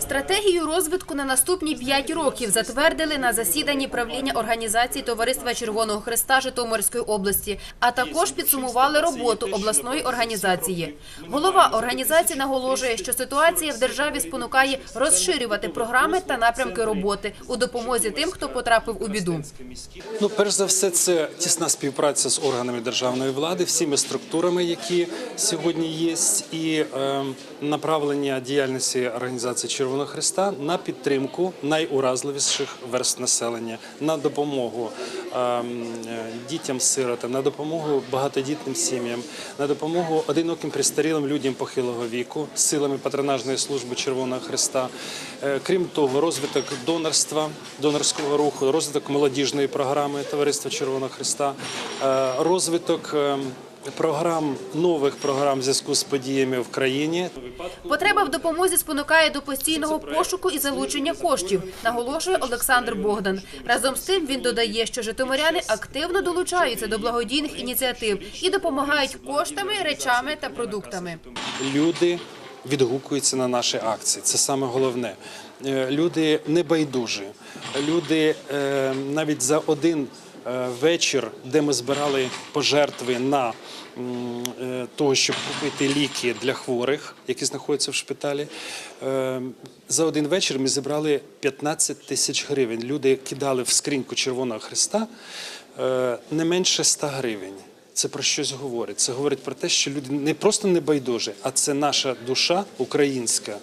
Стратегію розвитку на наступні 5 років затвердили на засіданні правління організації Товариства Червоного Христа Житомирської області, а також підсумували роботу обласної організації. Голова організації наголошує, що ситуація в державі спонукає розширювати програми та напрямки роботи у допомозі тим, хто потрапив у біду. Ну, перш за все, це тісна співпраця з органами державної влади, всіми структурами, які сьогодні є, і е, направлення діяльності організації Червоного Христа на підтримку найуразливіших верст населення, на допомогу е, е, дітям-сиротам, на допомогу багатодітним сім'ям, на допомогу одиноким пристарілим людям похилого віку, силами патронажної служби Червоного Христа. Е, Крім того, розвиток донорства, донорського руху, розвиток молодіжної програми Товариства Червоного Христа, е, розвиток е, програм нових програм в зв'язку з подіями в країні. Потреба в допомозі спонукає до постійного пошуку і залучення коштів, наголошує Олександр Богдан. Разом з тим він додає, що житомиряни активно долучаються до благодійних ініціатив і допомагають коштами, речами та продуктами. Люди відгукуються на наші акції. Це саме головне. Е, Люди не байдужі. Люди е, навіть за один вечір, де ми збирали пожертви на е, того, щоб купити ліки для хворих, які знаходяться в шпиталі. е, За один вечір ми зібрали 15 тисяч гривень. Люди кидали в скриньку Червоного Христа е, не менше 100 гривень. Це про щось говорить. Це говорить про те, що люди не просто не байдужі, а це наша душа українська.